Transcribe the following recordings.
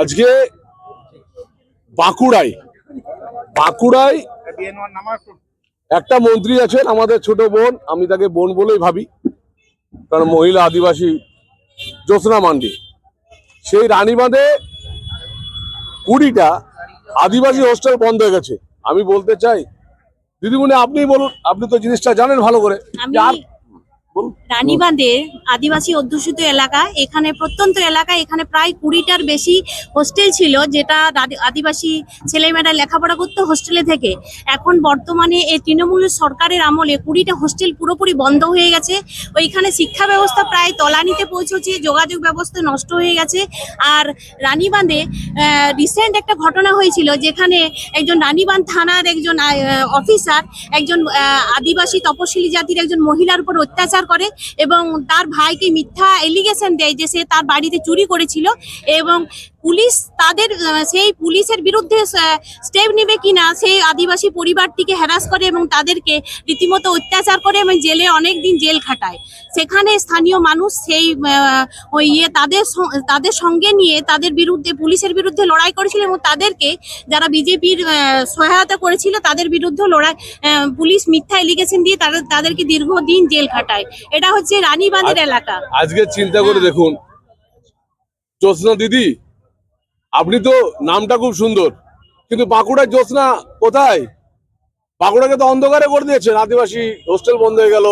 আজকে বাঁকুড়ায় বাঁকুড়ায় একটা মন্ত্রী আছেন আমাদের ছোট বোন, আমি তাকে বোন বলেই ভাবি, কারণ মহিলা আদিবাসী, জ্যোৎস্না মান্ডি। সেই রানীবাঁধে কুড়িটা আদিবাসী হোস্টেল বন্ধ হয়ে গেছে। আমি বলতে চাই দিদিমণি আপনি বলুন আপনি তো জিনিসটা জানেন ভালো করে। আমি রানীবাঁধের আদিবাসী অধ্যুষিত এলাকা, এখানে প্রত্যন্ত এলাকা এখানে প্রায় কুড়িটার বেশি হোস্টেল ছিল, যেটা আদিবাসী ছেলেমেয়েরা লেখাপড়া করতো হোস্টেলে থেকে। এখন বর্তমানে এই তৃণমূল সরকারের আমলে কুড়িটা হোস্টেল পুরোপুরি বন্ধ হয়ে গেছে। ওইখানে শিক্ষা ব্যবস্থা প্রায় তলানিতে পৌঁছেছে, যোগাযোগ ব্যবস্থা নষ্ট হয়ে গেছে। আর রানীবাঁধে রিসেন্ট একটা ঘটনা হয়েছিল, যেখানে একজন রানীবাঁধ থানার একজন অফিসার একজন আদিবাসী তপশিলি জাতির একজন মহিলার উপর অত্যাচার করে এবং তার ভাইকে মিথ্যা এলিগেশন দেয় যে সে তার বাড়িতে চুরি করেছিল এবং পুলিশ তাদের সেই পুলিশের বিরুদ্ধে স্টেপ নেবে কিনা সেই আদিবাসী পরিবারটিকে হ্যারাস করে এবং তাদেরকে রীতিমতো অত্যাচার করে এবং জেলে অনেক দিন জেল খাটায়। সেখানে স্থানীয় মানুষ সেই ওই ইয়ে তাদের তাদের সঙ্গে নিয়ে তাদের বিরুদ্ধে পুলিশের বিরুদ্ধে লড়াই করেছিল এবং তাদেরকে যারা বিজেপির সহায়তা করেছিল তাদের বিরুদ্ধে লড়াই পুলিশ মিথ্যা এলিগেশন দিয়ে তাদের তাদেরকে দীর্ঘদিন জেল খাটায়। এটা হচ্ছে রানীবাঁধের এলাকা। আজকে চিন্তা করে দেখুন জ্যোৎস্না দিদি আপনি তো নামটা খুব সুন্দর। কিন্তু বাঁকুড়ার জ্যোৎস্না কোথায়? বাঁকুড়াকে তো অন্ধকারে করে দিয়েছেন। আদিবাসী হোস্টেল বন্ধ হয়ে গেল।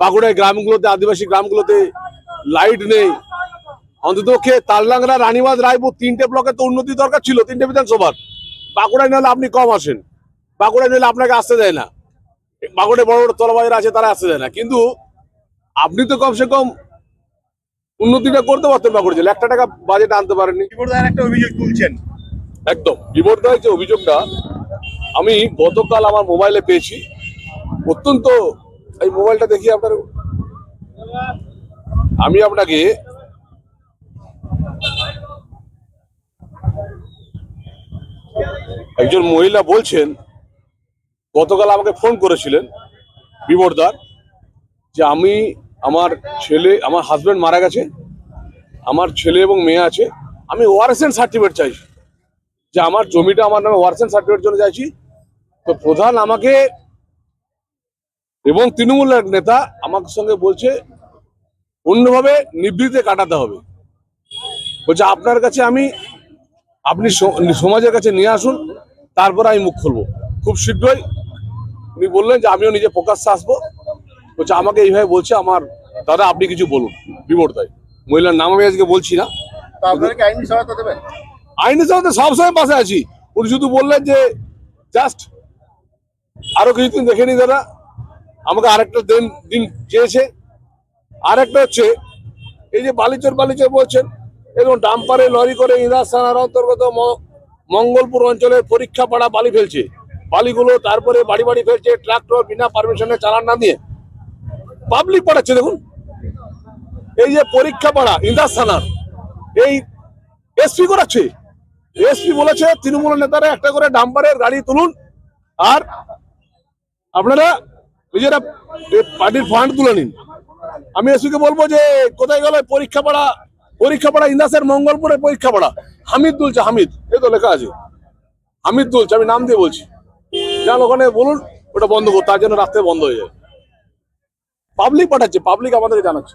বাঁকুড়ায় গ্রামগুলোতে, আদিবাসী গ্রামগুলোতে লাইট নেই। অন্ততপক্ষে তালডাংরা রানীবাদ রায়পুর তিনটে ব্লকে তো উন্নতি দরকার ছিল, তিনটে বিধানসভার। বাঁকুড়ায় নাহলে আপনি কম আসেন। বাঁকুড়ায় নিলে আপনাকে আসতে দেয় না। বাঁকুড়ায় বড় বড় তলাবাজার আছে, তারা আসতে দেয় না। কিন্তু আপনি তো কমসে কম উন্নতিটা করতে পারতেন বাঁকুড়া জেলা একটা টাকা বাজেট আনতে বিপদার একটা অভিযোগ তুলছেন। একদম। বিবর্ধয় যে অভিযোগটা আমি গতকাল আমার মোবাইলে পেয়েছি। অত্যন্ত এই মোবাইলটা দেখি আপনার। আমি আপনাকে একজন মহিলা বলছেন গতকাল আমাকে ফোন করেছিলেন বিবর্দার যে আমি আমার ছেলে, আমার হাজবেন্ড মারা গেছে, আমার ছেলে এবং মেয়ে আছে, আমি ওয়ারেসেন সার্টিফিকেট চাইছি। যে আমার জমিটা আমার নামে ওয়ারসেন সার্টিফিকেট জন্য চাইছি। তো প্রধান আমাকে এবং তৃণমূলের নেতা আমার সঙ্গে বলছে, অন্যভাবে নিবৃত্তে কাটাতে হবে। বলছে, আপনার কাছে আমি, আপনি সমাজের কাছে নিয়ে আসুন, তারপর আমি মুখ খুলবো। খুব শীঘ্রই উনি বললেন যে, আমিও নিজে প্রকাশ্যে আসব। বলছে আমাকে এইভাবে বলছে আমার দাদা আপনি কিছু বলুন। বিবর্তায় মহিলার নাম আমি আজকে বলছি না। আইনি সহায়তা সবসময় পাশে আছি। উনি শুধু বললেন যে জাস্ট আরও কিছুদিন দেখে নি দাদা। আমাকে আরেকটা দিন দিন চেয়েছে। আরেকটা হচ্ছে এই যে বালিচর বালিচর বলছেন এরকম ডাম্পারে লরি করে ইন্দাস থানার অন্তর্গত মঙ্গলপুর অঞ্চলের পরীক্ষা পাড়া বালি ফেলছে। বালিগুলো তারপরে বাড়ি বাড়ি ফেলছে ট্রাক্টর বিনা পারমিশনে চালান না দিয়ে পাবলিক পড়াচ্ছে দেখুন। এই যে পরীক্ষা পাড়া, ইন্দাস থানার, এই এসপি করাচ্ছে। এসপি বলেছে, তৃণমূল নেতারা একটা করে ডাম্পারের গাড়ি তুলুন। আর আপনারা নিজেরা পার্টির ফান্ড তুলে নিন। আমি এসপিকে বলব যে, কোথায় গেল পরীক্ষা পাড়া? পরীক্ষা পাড়া ইন্দাসের মঙ্গলপুরে পরীক্ষা পাড়া। হামিদ তুলছে, হামিদ। এই তো লেখা আছে। হামিদ তুলছে, আমি নাম দিয়ে বলছি। যান ওখানে বলুন, ওটা বন্ধ করো তার জন্য রাস্তায় বন্ধ হয়ে যায় পাবলিক পাঠাচ্ছে পাবলিক আমাদের জানাচ্ছে।